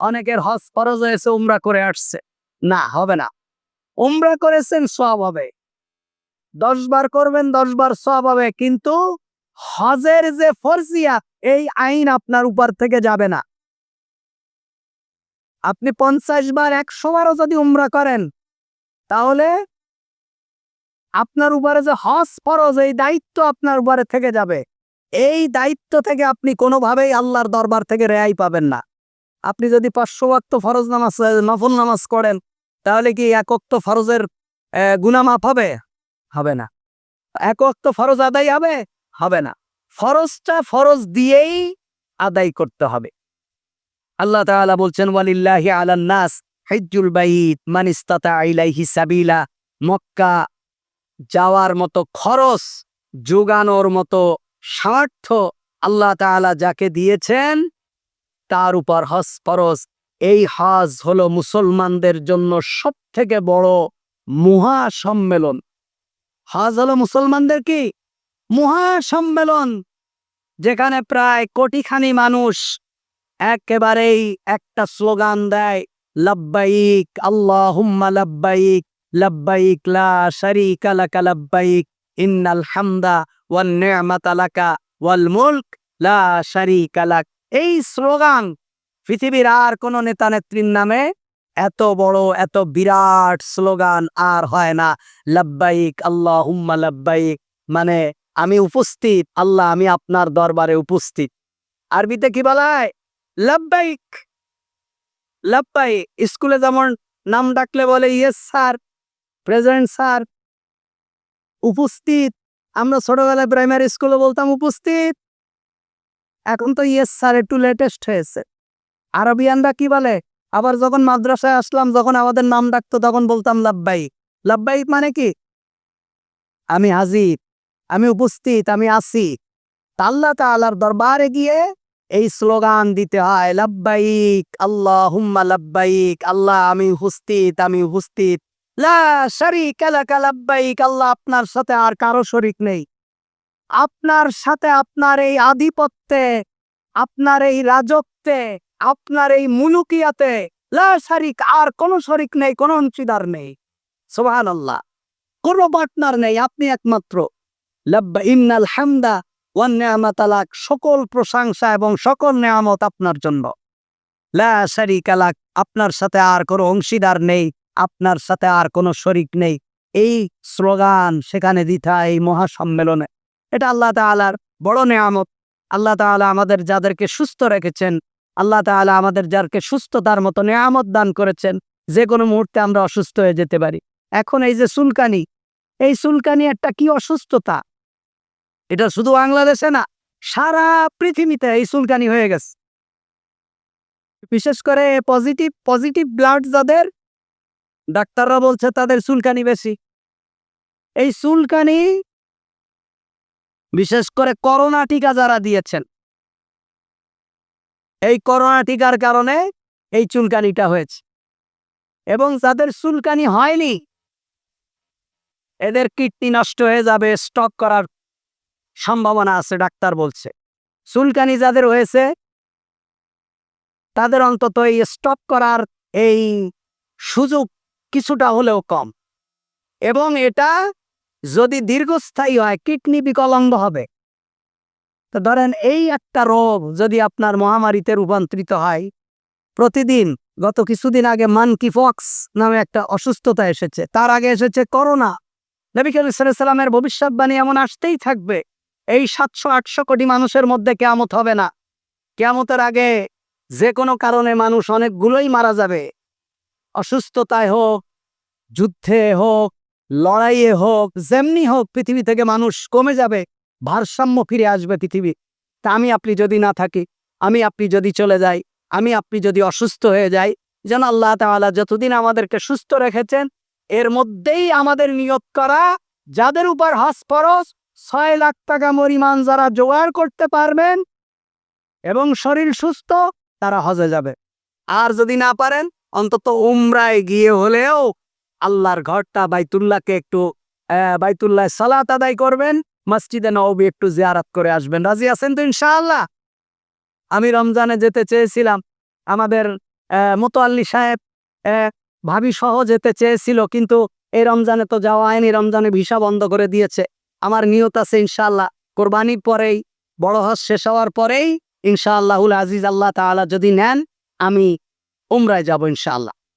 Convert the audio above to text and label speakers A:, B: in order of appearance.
A: অনেকের হজ ফরজ হয়েছে উমরা করে আসছে। না, হবে না। উমরা করেছেন সব দশ বার করবেন, দশ বার সব কিন্তু হজের যে ফরজিয়াত এই আইন আপনার উপর থেকে যাবে না। আপনি পঞ্চাশ বার একশো বারও যদি উমরা করেন, তাহলে আপনার উপরে যে হজ ফরজ, এই দায়িত্ব আপনার উপরে থেকে যাবে। এই দায়িত্ব থেকে আপনি কোনোভাবেই আল্লাহর দরবার থেকে রেহাই পাবেন না। আপনি যদি পাঁচশো ওয়াক্ত ফরজ নামাজ নফল নামাজ করেন, তাহলে কি এক অক্ত ফরজের গুনামাপ হবে? হবে না। এক অক্ত ফরজ আদায় হবে? হবে না। ফরজটা ফরজ দিয়েই আদায় করতে হবে। আল্লাহ তাআলা বলছেন, ওয়ালিল্লাহি আলান নাস, হিজ্জুল বাইত, মান ইস্তাতা ইলাইহি সাবিলা। মক্কা যাওয়ার মতো খরচ যোগানোর মতো স্বার্থ আল্লাহ তাআলা যাকে দিয়েছেন তার উপর হজ ফরজ এই হজ হলো মুসলমানদের জন্য সব থেকে বড় মহা সম্মেলন হজ হলো মুসলমানদের কি? মহা সম্মেলন যেখানে প্রায় কোটিখানি মানুষ একেবারেই একটা স্লোগান দেয়, লাব্বাইক, আল্লাহুম্মা লাব্বাইক লাব্বাইক লা শারীকা লাকা, লাব্বাইক ইন্নাল হামদা ওয়ান নি'মাতা লাকা, ওয়াল মুলক লা শারীকা লাক। এই স্লোগান পৃথিবীর আর কোন নেতা নেত্রীর নামে এত বড়, এত বিরাট স্লোগান আর হয় না। লাব্বাইক, আল্লাহুম্মা লাব্বাইক। মানে আমি উপস্থিত, আল্লাহ আমি আপনার দরবারে উপস্থিত। আরবিতে কি বলা হয়? লাব্বাইক। লাব্বাইক স্কুলে যেমন নাম ডাকলে বলে, ইয়েস স্যার, প্রেজেন্ট স্যার। উপস্থিত। আমরা ছোটবেলায় প্রাইমারি স্কুলে বলতাম, উপস্থিত। এখন তো ইয়েস স্যার একটু লেটেস্ট হয়েছে। আরবিয়ানরা কি বলে? আবার যখন মাদ্রাসায় আসলাম, যখন আমাদের নাম ডাকতো, তখন বলতাম লাব্বাইক লাব্বাইক মানে কি? আমি হাজির, আমি উপস্থিত, আমি আছি তা আল্লাহ তাআলার দরবারে গিয়ে এই স্লোগান দিতে হয় লাব্বাইক আল্লাহ হুম্মা লাব্বাইক আল্লাহ আমি উপস্থিত আমি উপস্থিত। লা শারীকা লাব্বাইক আল্লাহ আপনার সাথে আর কারও শরিক নেই। আপনার সাথে আপনার এই আধিপত্যে, আপনার এই রাজত্বে, আপনার এই মুলুকিয়াতে লা শারিক আর কোনো শরিক নেই, কোনো অংশীদার নেই। সুবহানাল্লাহ। কোনো পার্টনার নেই, আপনি একমাত্র। লাব্বা হামদা ওয়ান আলাক সকল প্রশংসা এবং সকল নেয়ামত আপনার জন্য। লা শারিকা লাক, আপনার সাথে আর কোনো অংশীদার নেই, আপনার সাথে আর কোনো শরিক নেই। এই স্লোগান, সেখানে দিতা এই মহাসম্মেলনে। এটা আল্লাহ তাআলার বড় নেয়ামত। আল্লাহ তাআলা আমাদের যাদেরকে সুস্থ রেখেছেন, আল্লাহ তাআলা আমাদের যাদেরকে সুস্থতার মতো নেয়ামত দান করেছেন, যে কোনো মুহূর্তে আমরা অসুস্থ হয়ে যেতে পারি। এখন এই যে সুলকানি এই সুলকানি একটা কি অসুস্থতা? এটা শুধু বাংলাদেশে না, সারা পৃথিবীতে এই সুলকানি হয়ে গেছে। বিশেষ করে পজিটিভ পজিটিভ ব্লাড যাদের, ডাক্তাররা বলছে তাদের চুলকানি বেশি। এই চুলকানি বিশেষ করে করোনা টিকা যারা দিয়েছেন। এই করোনা টিকার কারণে এই চুলকানিটা হয়েছে। এবং যাদের চুলকানি হয়নি, এদের কিডনি নষ্ট হয়ে যাবে, স্টক করার সম্ভাবনা আছে, ডাক্তার বলছে। চুলকানি যাদের হয়েছে, তাদের অন্তত এই স্টপ করার এই সুযোগ কিছুটা হলেও কম। এবং এটা যদি দীর্ঘস্থায়ী হয়, কিডনি বিকলাঙ্গ হবে। তো ধরেন এই একটা রোগ যদি আপনার মহামারীতে রূপান্তরিত হয়, প্রতিদিন, গত কিছুদিন আগে মানকি ফক্স নামে একটা অসুস্থতা এসেছে। তার আগে এসেছে করোনা নবী সাল্লামের ভবিষ্যৎবাণী এমন আসতেই থাকবে। এই সাতশো আটশো কোটি মানুষের মধ্যে কেয়ামত হবে না। কেয়ামতের আগে যে কোনো কারণে মানুষ অনেকগুলোই মারা যাবে। অসুস্থতায় হোক, যুদ্ধে হোক লড়াইয়ে হোক, যেমনি হোক, পৃথিবী থেকে মানুষ কমে যাবে, ভারসাম্য ফিরে আসবে পৃথিবী। তা আমি, আপনি যদি না থাকি, আমি, আপনি যদি চলে যাই, আমি, আপনি যদি অসুস্থ হয়ে যাই, যেন আল্লাহ তাআলা যতদিন আমাদেরকে সুস্থ রেখেছেন, এর মধ্যেই আমাদের নিয়ত করা, যাদের উপর ফরজ, ছয় লাখ টাকা মরিমান যারা জোগাড় করতে পারবেন এবং শরীর সুস্থ, তারা হজে যাবে। আর যদি না পারেন, অন্তত উমরায় গিয়ে হলেও আল্লাহর ঘরটা বাইতুল্লাহকে একটু বাইতুল্লাহ সালাত আদায় করবেন। মসজিদে নবী একটু জিয়ারাত করে আসবেন। রাজি আছেন তো ইনশাআল্লাহ? আমি রমজানে যেতে চেয়েছিলাম। আমাদের মোতোয়াল্লি সাহেব ভাবি সহ যেতে চেয়েছিল, কিন্তু এই রমজানে তো যাওয়া হয়নি। রমজানে ভিসা বন্ধ করে দিয়েছে। আমার নিয়ত আছে ইনশাআল্লাহ। কোরবানির পরেই, বড় হজ শেষ হওয়ার পরেই ইনশাআল্লাহুল আজিজ আল্লাহ তাআলা যদি নেন, আমি উমরায় যাব ইনশাআল্লাহ।